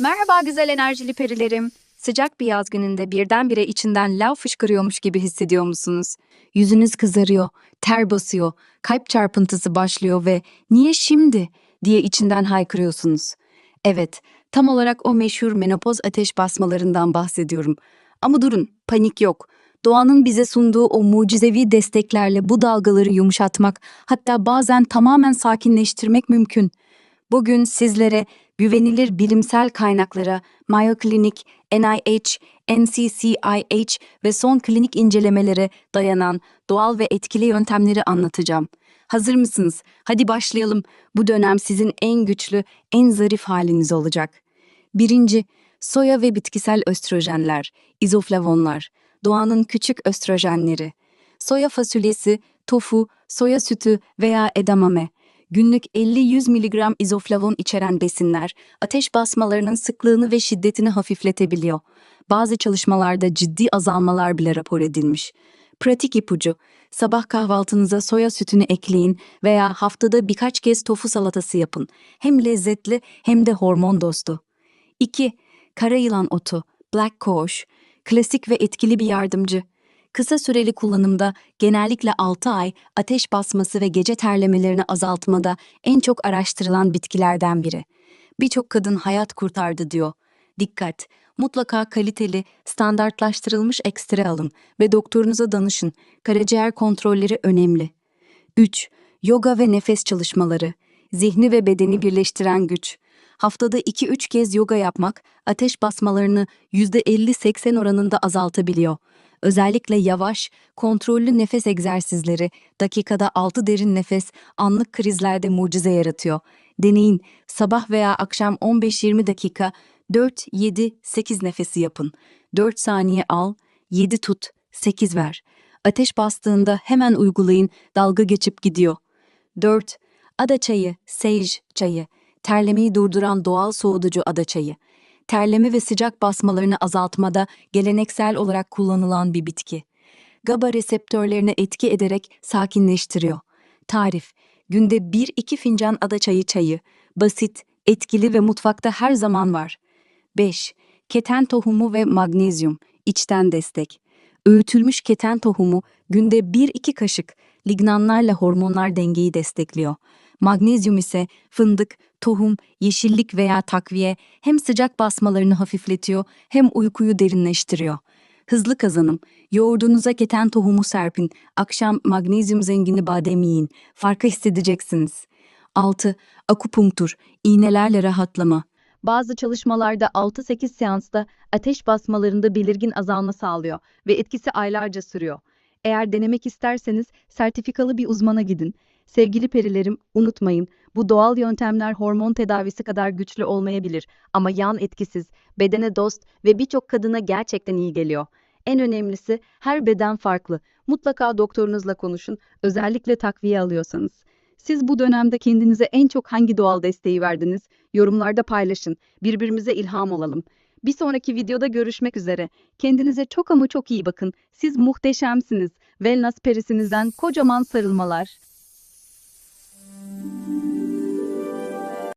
Merhaba güzel enerjili perilerim. Sıcak bir yaz gününde birdenbire içinden lav fışkırıyormuş gibi hissediyor musunuz? Yüzünüz kızarıyor, ter basıyor, kalp çarpıntısı başlıyor ve niye şimdi diye içinden haykırıyorsunuz. Evet, tam olarak o meşhur menopoz ateş basmalarından bahsediyorum. Ama durun, panik yok. Doğanın bize sunduğu o mucizevi desteklerle bu dalgaları yumuşatmak, hatta bazen tamamen sakinleştirmek mümkün. Bugün sizlere güvenilir bilimsel kaynaklara, Mayo Clinic, NIH, NCCIH ve son klinik incelemelere dayanan doğal ve etkili yöntemleri anlatacağım. Hazır mısınız? Hadi başlayalım. Bu dönem sizin en güçlü, en zarif haliniz olacak. Birinci, soya ve bitkisel östrojenler, izoflavonlar, doğanın küçük östrojenleri. Soya fasulyesi, tofu, soya sütü veya edamame. Günlük 50-100 mg izoflavon içeren besinler, ateş basmalarının sıklığını ve şiddetini hafifletebiliyor. Bazı çalışmalarda ciddi azalmalar bile rapor edilmiş. Pratik ipucu, sabah kahvaltınıza soya sütünü ekleyin veya haftada birkaç kez tofu salatası yapın. Hem lezzetli hem de hormon dostu. 2. Kara yılan otu, black cohosh, klasik ve etkili bir yardımcı. Kısa süreli kullanımda genellikle 6 ay ateş basması ve gece terlemelerini azaltmada en çok araştırılan bitkilerden biri. Birçok kadın hayat kurtardı diyor. Dikkat! Mutlaka kaliteli, standartlaştırılmış ekstre alın ve doktorunuza danışın. Karaciğer kontrolleri önemli. 3. Yoga ve nefes çalışmaları. Zihni ve bedeni birleştiren güç. Haftada 2-3 kez yoga yapmak ateş basmalarını %50-80 oranında azaltabiliyor. Özellikle yavaş, kontrollü nefes egzersizleri, dakikada 6 derin nefes anlık krizlerde mucize yaratıyor. Deneyin, sabah veya akşam 15-20 dakika 4-7-8 nefesi yapın. 4 saniye al, 7 tut, 8 ver. Ateş bastığında hemen uygulayın, dalga geçip gidiyor. 4. Ada çayı, sage çayı. Terlemeyi durduran doğal soğutucu ada çayı. Terleme ve sıcak basmalarını azaltmada geleneksel olarak kullanılan bir bitki. GABA reseptörlerine etki ederek sakinleştiriyor. Tarif: Günde 1-2 fincan ada çayı çayı. Basit, etkili ve mutfakta her zaman var. 5. Keten tohumu ve magnezyum. içten destek. Öğütülmüş keten tohumu günde 1-2 kaşık lignanlarla hormonlar dengeyi destekliyor. Magnezyum ise fındık, tohum, yeşillik veya takviye hem sıcak basmalarını hafifletiyor hem uykuyu derinleştiriyor. Hızlı kazanım. Yoğurdunuza keten tohumu serpin. Akşam magnezyum zengini badem yiyin. Farkı hissedeceksiniz. 6. Akupunktur. İğnelerle rahatlama. Bazı çalışmalarda 6-8 seansta ateş basmalarında belirgin azalma sağlıyor ve etkisi aylarca sürüyor. Eğer denemek isterseniz sertifikalı bir uzmana gidin. Sevgili perilerim, unutmayın, bu doğal yöntemler hormon tedavisi kadar güçlü olmayabilir ama yan etkisiz, bedene dost ve birçok kadına gerçekten iyi geliyor. En önemlisi her beden farklı. Mutlaka doktorunuzla konuşun, özellikle takviye alıyorsanız. Siz bu dönemde kendinize en çok hangi doğal desteği verdiniz? Yorumlarda paylaşın. Birbirimize ilham olalım. Bir sonraki videoda görüşmek üzere. Kendinize çok ama çok iyi bakın. Siz muhteşemsiniz. Wellness perisinizden kocaman sarılmalar.